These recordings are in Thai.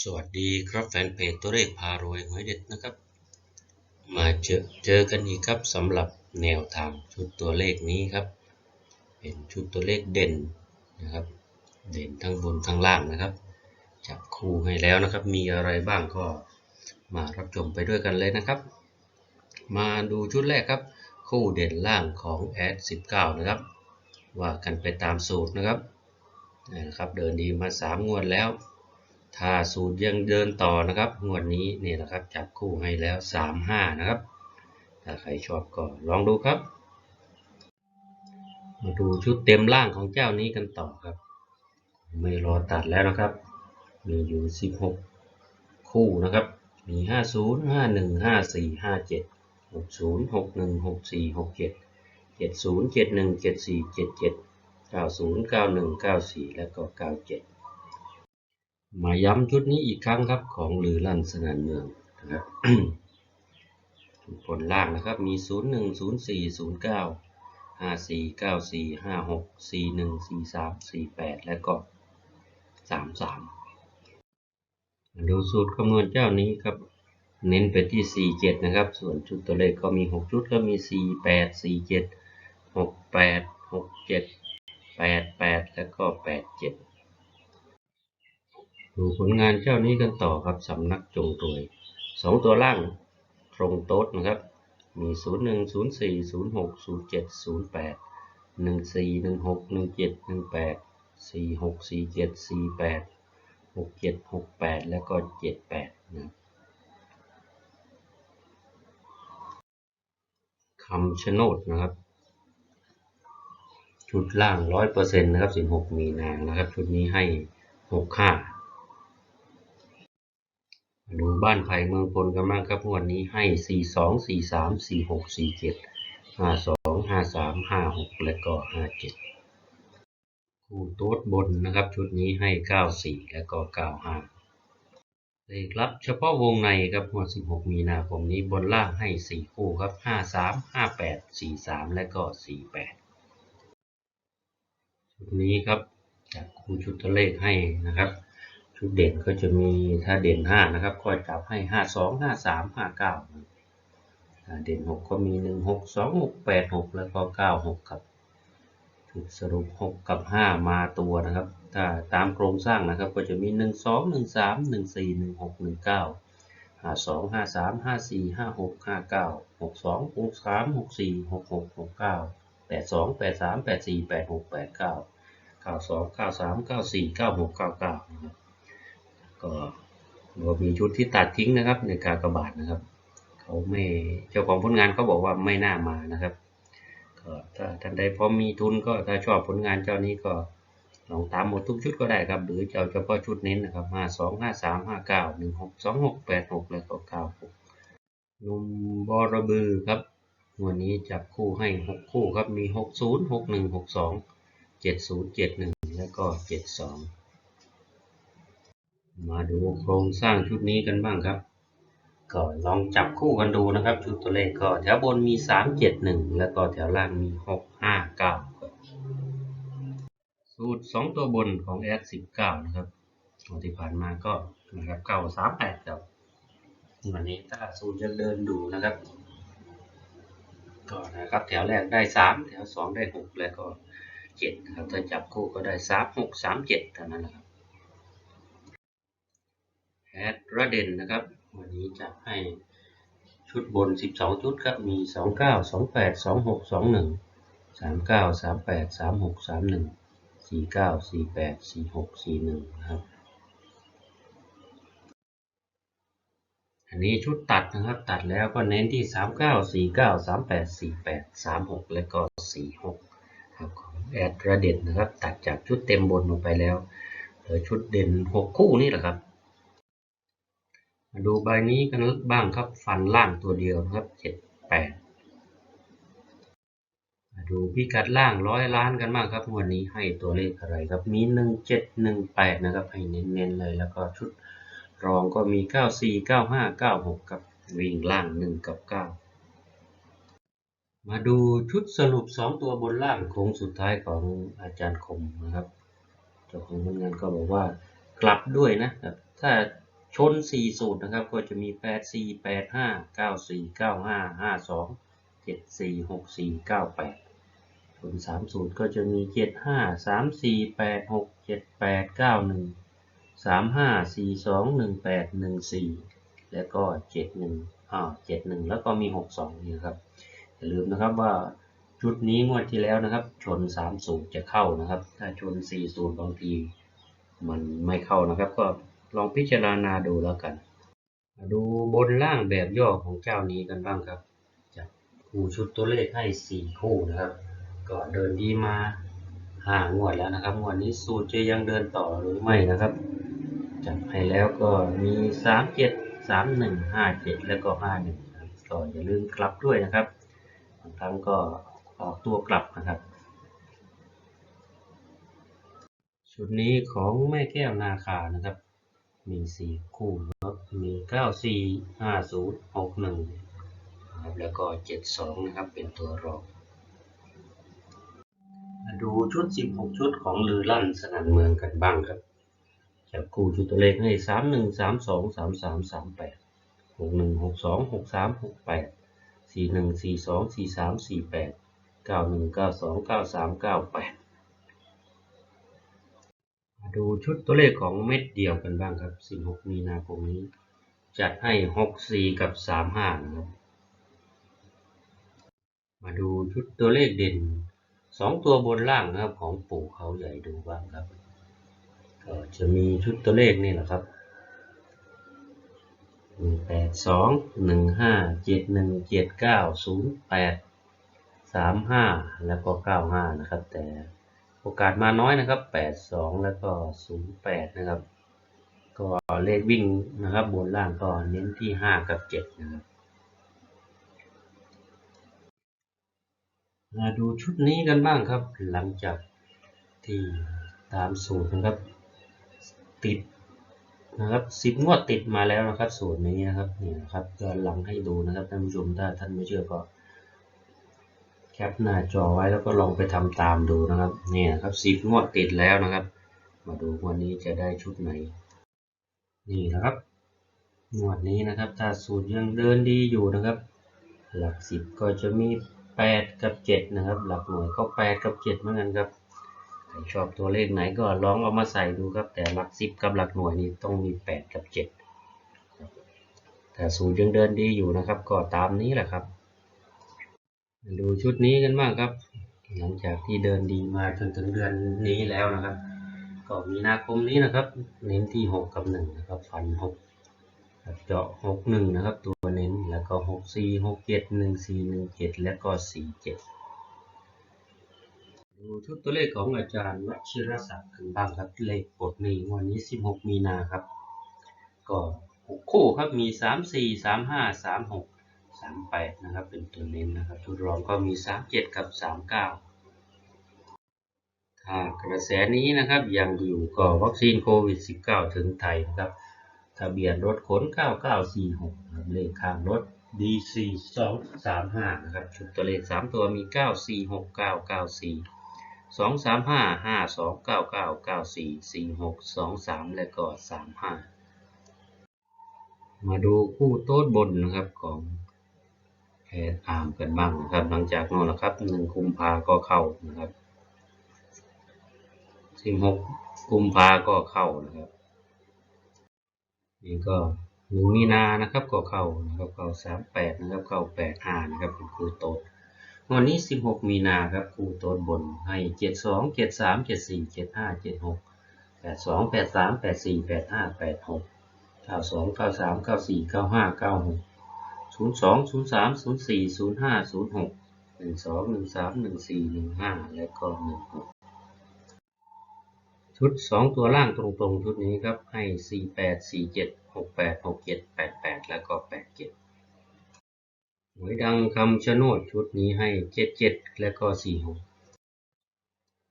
สวัสดีครับแฟนเพจตัวเลขพารวยหวยเด็ดนะครับ มาเจอเจอกันอีกครับสำหรับแนวทางชุดตัวเลขนี้ครับ เป็นชุดตัวเลขเด่นนะครับ เด่นทั้งบนทั้งล่างนะครับ จับคู่ให้แล้วนะครับ มีอะไรบ้างก็มารับชมไปด้วยกันเลยนะครับ มาดูชุดแรกครับ คู่เด่นล่างของแอด19 นะครับ ว่ากันไปตามสูตรนะครับนี่นะครับ เดินดีมา 3 งวดแล้ว ถ้าสูตรยังเดินต่อนะครับงวดนี้นี่แหละครับจับคู่ให้แล้ว 3 5 นะครับ ถ้าใครชอบก็ลองดูครับ มาดูชุดเต็มล่างของเจ้านี้กันต่อครับ ไม่รอตัดแล้วนะครับ มีอยู่ 16 คู่นะครับ มี 50 51 54 57 60 61 64 67 70 71 74 77 90 91 94 และก็ 97 มาย้ำชุดนี้อีกครั้งครับ ของลือลั่นสนานเมืองนะครับผลล่างนะครับมี 0 1 0 4 0 9 5 4 9 4 5 6 4 1 4 3 4 8 และก็ 3 3มาดูสูตรคำนวณเจ้านี้ครับ เน้นไปที่ 4 7 นะครับ ส่วนชุดตัวเลขก็มี 6 ชุดก็มี 4 8 4 7 6 8 6 7 8 8 แล้วก็ 8 7 ดูผลงานเจ้านี้กันต่อครับสำนักจงรวยสองตัวล่างตรงโต๊ดนะครับ มี 0 1 0 4 0 6 0 7 0 8 1 4 1 6 1 7 1 8 4 6 4 7 4 8 6 7 6 8 แล้วก็ 7 8นะคำชะโนดนะครับ ชุดล่าง 100%นะครับ 16 มีนานะครับ ชุดนี้ให้ 6 ค่า ดูบ้านไผ่เมืองพลกันบ้างครับวดนี้ให้ 4 2 4 3 4 6 4 7 5 2 5 3 5 6 และก็ 5 7 คู่โต๊ดบนนะครับ ชุดนี้ให้ 9 4 และก็ 9 5เลขลับเฉพาะวงในครับงวด16 มีนาคมนี้บนล่างให้ 4 คู่ครับ 5 3 5 8 4 3 และก็ 4 8 ชุดนี้ครับจากคู่ชุดตัวเลขให้นะครับ ชุดเด่นก็จะมีถ้าเด่น 5 นะครับก็จับให้ 5 2 5 3 5 9ถ้าเด่น 6 ก็มี 1 6 2 6 8 6 แล้วก็ 9 6 ครับชุดสรุป 6 กับ 5 มาตัวนะครับ ถ้าตามโครงสร้างนะครับก็จะมี 1 2 1 3 1 4 1 6 1 9 5 2 5 3 5 4 5 6 5 9 6 2 6 3 6 4 6 6 6 9 8 2 8 3 8 4 8 6 8 9 92 93 94 96 99นะครับ ก็มีชุดที่ตัดทิ้งนะครับในการกระบาดนะครับเขาไม่เจ้าของผลงานเขาบอกว่าไม่น่ามานะครับก็ถ้าท่านใดพอมีทุนก็ถ้าชอบผลงานเจ้านี้ก็ลองตามหมดทุกชุดก็ได้ครับ หรือจะเอาเฉพาะชุดเน้นนะครับ52 53 59 16 26 86แปดหกแล้วก็96นุ่มบอระบือครับวันนี้จับคู่ให้6คู่ครับมี60 61 62 70 71แล้วก็72 มาดูโครงสร้างชุดนี้กันบ้างครับ ก็ลองจับคู่กันดูนะครับ ชุดตัวเลขก็แถวบนมี 3 7 1 แล้วก็แถวล่างมี 6 5 9 สูตร 2 ตัวบนของ S 19 นะครับที่ผ่านมาก็นะครับเก้าสามแปดครับวันนี้ถ้าสูตรจะเดินดูนะครับก็นะครับแถวแรกได้ 3 แถว 2 ได้ 6 แล้วก็7นะครับถ้าจับคู่ก็ได้ 3 6 3 7เท่านั้นแหละครับ แอดระเด่นนะครับ วันนี้จะให้ชุดบน 12 ชุดครับ มี 29 28 26 21 39 38 36 31 49 48 46 41นะครับ อันนี้ชุดตัดนะครับ ตัดแล้วก็เน้นที่ 39 49 38 48 36 และก็ 46 ครับของแอดระเด่นนะครับ ตัดจากชุดเต็มบนลงไปแล้วเหลือชุดเด่น 6 คู่นี่แหละครับ มาดูใบนี้กันบ้างครับ ฟันล่างตัวเดียวนะครับ78มาดูพิกัดล่างร้อยล้านกันบ้างครับวันนี้ให้ตัวเลขอะไรครับมี1718นะครับ ให้เน้นๆเลยแล้วก็ชุดรองก็มี94 95 96กับวิ่งล่าง1กับ9มาดูชุดสรุป 2 ตัวบนล่างโค้งสุดท้ายของอาจารย์คมนะครับ เจ้าของผลงานก็บอกว่ากลับด้วยนะครับ ถ้า ชน 4 สูตรนะครับ ก็จะมี 8 4 8 5 9 4 9 5 5 2 7 4 6 4 9 8 ชน 3 สูตรก็จะมี 7 5 3 4 8 6 7 8 9 1 3 5 4 2 1 8 1 4 แล้วก็ 7 1อ่า7 1 แล้วก็มี 6 2นี่ครับ อย่าลืมนะครับว่าชุดนี้งวดที่แล้วนะครับ ชน 3 สูตรจะเข้านะครับ ถ้าชน 4 สูตรบางที มันไม่เข้านะครับก็ ลองพิจารณาดูแล้วกัน ดูบนล่างแบบย่อของเจ้านี้กันบ้างครับจับคู่ชุดตัวเลขให้ 4 คู่นะครับ ก็เดินดีมาห้างวดแล้วนะครับงวดนี้สูตรจะยังเดินต่อหรือไม่นะครับจับให้แล้วก็มี 3 7 3 1 5 7 แล้วก็ 5 1นะครับก็อย่าลืมกลับด้วยนะครับบางครั้งก็ออกตัวกลับนะครับชุดนี้ของแม่แก้วนาคานะครับ มีสี่คู่ครับมีเก้าสี่ห้าศูนย์หกหนึ่งนะครับแล้วก็เจ็ดสองนะครับเป็นตัวรองมาดูชุดสิบหกชุดของลือลั่นสนั่นเมืองกันบ้างครับจับคู่ชุดตัวเลขให้สามหนึ่งสามสองสามสามสามแปดหกหนึ่งหกสองหกสามหกแปดสี่หนึ่งสี่สองสี่สามสี่แปดเก้าหนึ่งเก้าสองเก้าสามเก้าแปด ดูชุดตัวเลขของเม็ดเดียวกันบ้างครับ 16 มีนาคมนี้ จัดให้ 64 กับ 35 นะครับ มาดูชุดตัวเลขเด่น 2 ตัวบนล่างนะครับของปู่เขาใหญ่ดูบ้างครับ ก็จะมีชุดตัวเลขนี่แหละครับ 1 8 2 1 5 7 1 7 9 0 8 3 5 แล้วก็ 95 นะครับแต่ โอกาสมาน้อยนะครับ 82 แล้วก็ 08 นะครับ ก็เลขวิ่งนะครับ บนล่างก็เน้นที่ 5 กับ 7 นะครับมาดูชุดนี้กันบ้างครับ หลังจากที่ตามสูตรนะครับ ติดนะครับ10งวดติดมาแล้วนะครับ สูตรนี้นะครับนี่นะครับย้อนหลังให้ดูนะครับท่านผู้ชมถ้าท่านไม่เชื่อก็ แคปหน้าจอไว้แล้วก็ลองไปทำตามดูนะครับนี่นะครับสิบงวดติดแล้วนะครับ มาดูวันนี้จะได้ชุดไหน นี่นะครับงวดนี้นะครับ ถ้าสูตรยังเดินดีอยู่นะครับ หลักสิบก็จะมีแปดกับเจ็ดนะครับ หลักหน่วยก็แปดกับเจ็ดเหมือนกันครับใครชอบตัวเลขไหนก็ลองเอามาใส่ดูครับ แต่หลักสิบกับหลักหน่วยนี่ต้องมีแปดกับเจ็ดครับแต่สูตรยังเดินดีอยู่นะครับ ก็ตามนี้แหละครับ ดูชุดนี้กันบ้างครับ หลังจากที่เดินดีมาจนถึงเดือนนี้แล้วนะครับ ก็มีนาคมนี้นะครับ เน้นที่ 6 กับ 1 นะครับ ฟัน6เจาะ 6 1 นะครับ ตัวเน้นแล้วก็ 6 4 6 7 1 4 1 7 แล้วก็ 4 7 ดูชุดตัวเลขของอาจารย์วชิรศักดิ์กันบ้างครับ เลขปดนี้วันนี้ 16 มีนาครับ ก็ 6 คู่ครับมี 3 4 3 5 3 6 สามแปดนะครับ เป็นตัวเน้นนะครับชุดรองก็มีสามเจ็ดกับสามเก้าถ้ากระแสนี้นะครับยังอยู่ก็วัคซีนโควิด -19 ถึงไทยนะครับ ทะเบียนรถขน 9946นะเลขข้างรถ DC 235นะครับชุดตัวเลข 3 ตัวมี 946994 235 529994 4623 และก็ 35 มาดูคู่โต๊ดบนนะครับของ แพทย์อามกันบ้างนะครับ หลังจากนั้นนะครับหนึ่งกุมภาก็เข้านะครับสิบหกกุมภาก็เข้านะครับ นี่ก็หนึ่งมีนานะครับก็เข้านะครับเข้าสามแปดนะครับเข้าแปดห้านะครับเป็นครูโต๊ดวันนี้สิบหกมีนาครับครูโต๊ดบนให้เจ็ดสองเจ็ดสามเจ็ดสี่เจ็ดห้าเจ็ดหกแปดสองแปดสามแปดสี่แปดห้าแปดหกเก้าสองเก้าสามเก้าสี่เก้าห้าเก้าหก ศูนย์สองศูนย์สามศูนย์สี่ศูนย์ห้าศูนย์หกหนึ่งสองหนึ่งสามหนึ่งสี่หนึ่งห้าและก็หกชุดสองตัวล่างตรงๆ ชุดนี้ครับ ให้สี่แปดสี่เจ็ดหกแปดหกเจ็ดแปดแปดและก็แปดเจ็ดหวยดังคำชะโนดชุดนี้ให้เจ็ดเจ็ดและก็สี่หก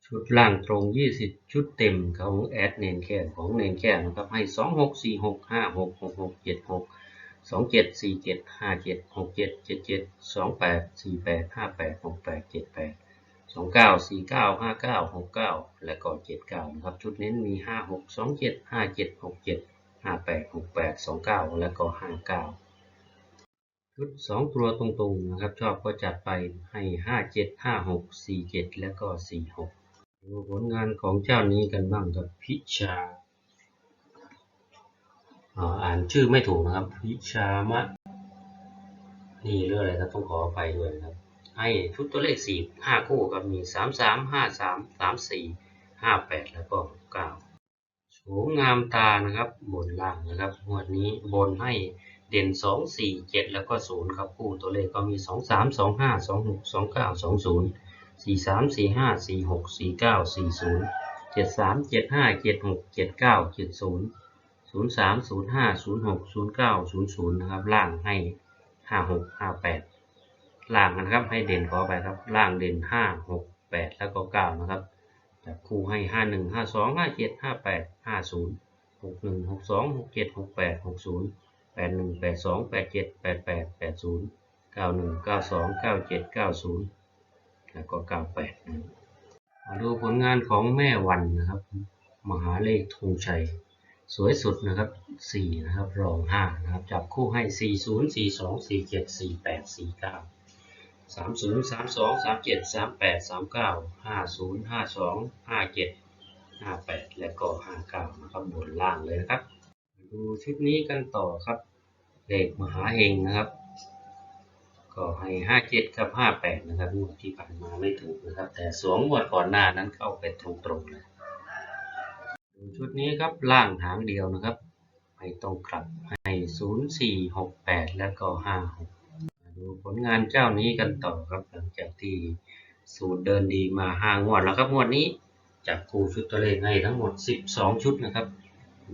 ชุดล่างตรง 20 ชุดเต็มของแอดเนนแค่ของเนนแค่นะครับให้ 2 6 4 6 5 6 6 6 7 6 สองเจ็ดสี่เจ็ดห้าเจ็ดหกเจ็ดเจ็ดเจ็ดสองแปดสี่แปดห้าแปดหกแปดเจ็ดแปดสองเก้าสี่เก้าห้าเก้าหกเก้าและก็เจ็ดเก้านะครับ ชุดเน้นมีห้าหกสองเจ็ดห้าเจ็ดหกเจ็ดห้าแปดหกแปดสองเก้าแล้วก็ห้าเก้าชุดสองตัวตรงๆนะครับ ชอบก็จัดไปให้ห้าเจ็ดห้าหกสี่เจ็ดแล้วก็สี่หกดูผลงานของเจ้านี้กันบ้างกับพิชา อ่านชื่อไม่ถูกนะครับ พิชามะ นี่เรื่องอะไรครับต้องขออภัยด้วยนะครับ ให้ชุดตัวเลขสี่ห้าคู่ครับมีสามสามห้าสามสามสี่ห้าแปดแล้วก็เก้าโฉมงามตานะครับ บนล่างนะครับงวดนี้บนให้เด่นสองสี่เจ็ดแล้วก็ศูนย์ครับคู่ตัวเลขก็มีสองสามสองห้าสองหกสองเก้าสองศูนย์สี่สามสี่ห้าสี่หกสี่เก้าสี่ศูนย์เจ็ดสามเจ็ดห้าเจ็ดหกเจ็ดเก้าเจ็ดศูนย์ 03 05 06 09 00 นะครับ ล่างให้ 56 58 ล่างนะครับ ให้เด่นขอไปครับ ล่างเด่น 5 6 8 แล้วก็ 9 นะครับจับคู่ให้ 51 52 57 58 50 61 62 67 68 60 81 82 87 88 80 91 92 97 90 แล้วก็ 98 นะมาดูผลงานของแม่วันนะครับ มหาเลขธงชัย สวยสุดนะครับสี่นะครับ รองห้านะครับ จับคู่ให้สี่ศูนย์สี่สองสี่เจ็ดสี่แปดสี่เก้าสามศูนย์สามสองสามเจ็ดสามและก็ห้าเก้านะครับบนล่างเลยนะครับ ดูชุดนี้กันต่อครับ เลขมหาเฮงนะครับ ก็ให้ห้าเจ็ดกับห้าแปดนะครับงวดที่ผ่านมาไม่ถูกนะครับ แต่สวงงวดก่อนหน้านั้นเข้าไปตรงๆเลย ชุดนี้ครับล่างหางเดียวนะครับ ไม่ต้องกลับให้ศูนย์สี่หกแปดแล้วก็ห้าหกดูผลงานเจ้านี้กันต่อครับหลังจากที่สูตรเดินดีมาห้างวดแล้วครับงวดนี้จับคู่ชุดตัวเลขให้ทั้งหมด 12 ชุดนะครับ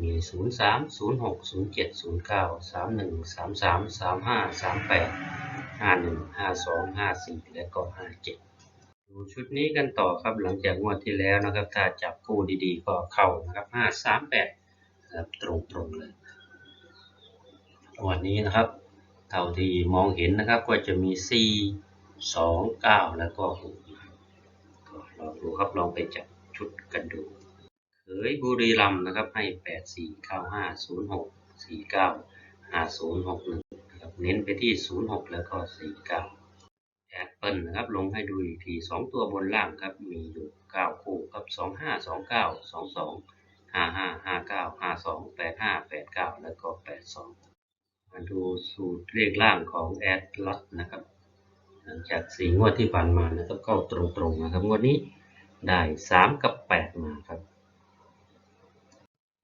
มี 0 3 0 6 0 7 0 9 3 1 3 3 3 5 3 8 5 1 5 2 5 4 และก็ 57ดู ชุดนี้กันต่อครับหลังจากงวดที่แล้วนะครับ ถ้าจับคู่ดีๆ ก็เข้านะครับ5 3 8นะครับตรงๆเลย วันนี้นะครับ เท่าที่มองเห็นนะครับก็จะมี4 2 9แล้วก็6ก็ลองดูครับลองไปจับชุดกันดูเขยบุรีรัมนะครับให้8 4 9 5 0 6 4 9 5 0 6 1นะครับเน้นไปที่0 6แล้วก็4 9 แอปเปิลนะครับ ลงให้ดูอีกที 2 ตัวบนล่างครับ มีอยู่ 9 คู่ครับ 2 5 2 9 2 2 5 5 5 9 5 2 8 5 8 9 แล้วก็ 8 2 มาดูสูตรเลขล่างของแอดลัดนะครับ หลังจากสีงวดที่ผ่านมานะครับก็ตรงๆนะครับ งวดนี้ได้สามกับแปดมาครับ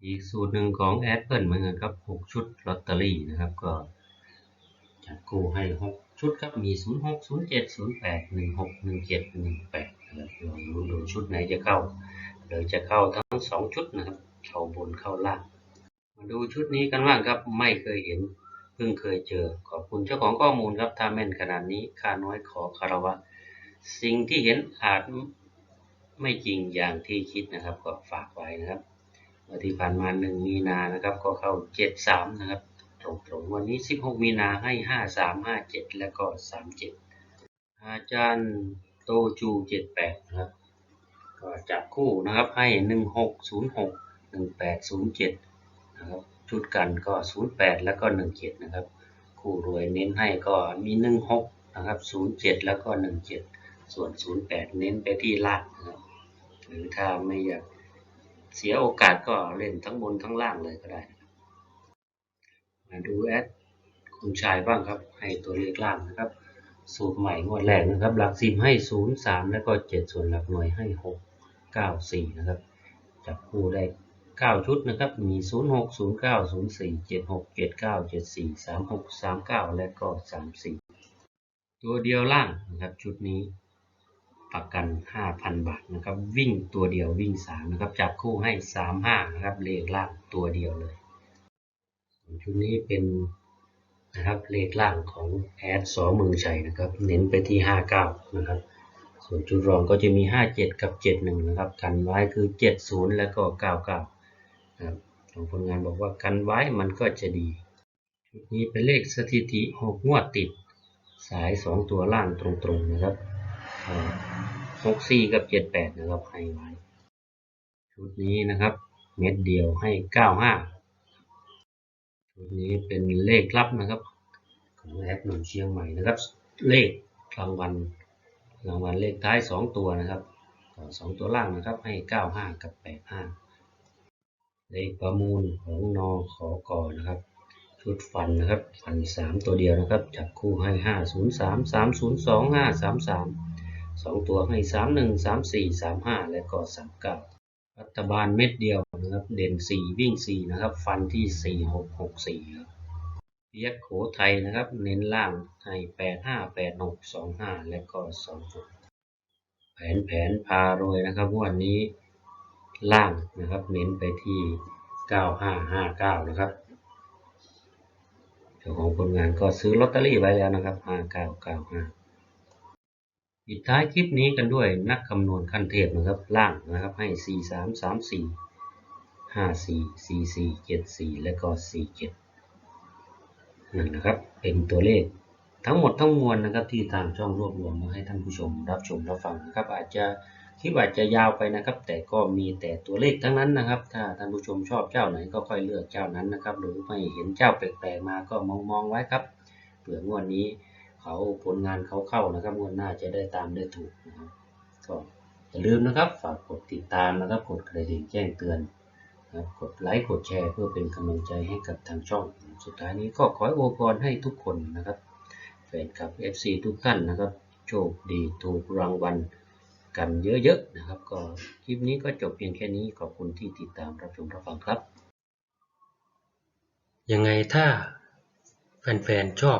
อีกสูตรหนึ่งของแอดเปิลเหมือนกันครับหกชุดลอตเตอรี่นะครับ ก็จัดกู้ให้หก ชุดครับมีศูนย์หกศูนย์เจ็ดศูนย์แปดหนึ่งหกหนึ่งเจ็ดหนึ่งแปดนะครับลองดูดูชุดไหนจะเข้าหรือจะเข้าทั้งสองชุดนะครับ เข้าบนเข้าล่าง มาดูชุดนี้กันบ้างครับ ไม่เคยเห็น เพิ่งเคยเจอ ขอบคุณเจ้าของข้อมูลครับ ถ้าแม่นขนาดนี้ค่าน้อยขอคารวะ สิ่งที่เห็นอาจไม่จริงอย่างที่คิดนะครับ ก็ฝากไว้นะครับวันที่ผ่านมาหนึ่งมีนานะครับ ก็เข้าเจ็ดสามนะครับ ตรงๆ วันนี้สิบหกมีนาให้ห้าสามห้าเจ็ดแล้วก็สามเจ็ดอาจารย์โตจูเจ็ดแปดนะครับ ก็จับคู่นะครับให้หนึ่งหกศูนย์หกหนึ่งแปดศูนย์เจ็ดนะครับ ชุดกันก็ 08 แล้วก็ 17 นะครับ คู่รวยเน้นให้ก็มี 16 นะครับ 07 แล้วก็ 17 ส่วน 08 เน้นไปที่ล่างนะครับ หรือถ้าไม่อยากเสียโอกาสก็เล่นทั้งบนทั้งล่างเลยก็ได้ ดูแอดคุณชายบ้างครับ ให้ตัวเลขล่างนะครับ สูตรใหม่งวดแรกนะครับ หลักสิบให้0 3แล้วก็7ส่วนหลักหน่วยให้6 9 4นะครับ จับคู่ได้9ชุดนะครับ มี06 09 04 76 79 74 36 39และก็34ตัวเดียวล่างนะครับชุดนี้ประกัน 5,000 บาทนะครับ วิ่งตัวเดียววิ่ง 3 นะครับ จับคู่ให้ 35 นะครับ เลขล่างตัวเดียวเลย ชุดนี้เป็นนะครับเลขล่างของแอดสอเมืองชัยนะครับ เน้นไปที่ 59 นะครับ ส่วนชุดรองก็จะมี 57 กับ 71 นะครับ กันไว้คือ 70 แล้วก็ 99 นะครับของผลงานบอกว่ากันไว้มันก็จะดี ชุดนี้เป็นเลขสถิติ 6 งวดติด สาย 2 ตัวล่างตรงๆนะครับ 64 กับ 78 นะครับให้ไว้ ชุดนี้นะครับ เม็ดเดียวให้ 95 ชุดนี้เป็นเลขลับนะครับ ของแอปหนุนเชียงใหม่นะครับ เลขรางวัลรางวัลเลขท้ายสองตัวนะครับสองตัวล่างนะครับให้เก้าห้ากับแปดห้าเลขประมูลของนอขอกอนะครับ ชุดฟันนะครับ ฟันสามตัวเดียวนะครับ จับคู่ให้ห้าศูนย์สามสามศูนย์สองห้าสามสามสองตัวให้สามหนึ่งสามสี่สามห้าและก็สามเก้า รัฐบาลเม็ดเดียวนะครับเด่น 4 วิ่ง 4 นะครับ ฟันที่ 4 6 6 4ครับเพียกโขไทยนะครับ เน้นล่างให้ 8 5 8 6 2 5 และก็ 2 6 แผนแผนพารวยนะครับวันนี้ล่างนะครับ เน้นไปที่ 9559 นะครับเจ้าของผลงานก็ซื้อลอตเตอรี่ไว้แล้วนะครับ 5995 ปิดท้ายคลิปนี้กันด้วยนักคำนวณขั้นเทพนะครับ ล่างนะครับให้สี่สามสามสี่ห้าสี่สี่สี่เจ็ดสี่และก็สี่เนั่นนะครับ เป็นตัวเลขทั้งหมดทั้งมวลนะครับที่ทางช่องรวบรวมมาให้ท่านผู้ชมรับชมรับฟังนะครับ อาจจะคลิปอาจจะยาวไปนะครับ แต่ก็มีแต่ตัวเลขทั้งนั้นนะครับ ถ้าท่านผู้ชมชอบเจ้าไหนก็ค่อยเลือกเจ้านั้นนะครับ หรือไม่เห็นเจ้าแปลกๆมาก็มองมองๆไว้ครับเผื่องวดนี้ เขาผลงานเขาเข้านะครับงวดหน้าจะได้ตามได้ถูกนะครับก็อย่าลืมนะครับ ฝากกดติดตามนะครับกดกระดิ่งแจ้งเตือนนะครับกดไลค์กดแชร์เพื่อเป็นกำลังใจให้กับทางช่อง สุดท้ายนี้ก็ขออวยพรให้ทุกคนนะครับแฟนคลับ FC ทุกท่านนะครับ โชคดีถูกรางวัลกันเยอะๆนะครับ ก็คลิปนี้ก็จบเพียงแค่นี้ขอบคุณที่ติดตามรับชมรับฟังครับ ยังไงถ้าแฟนๆชอบ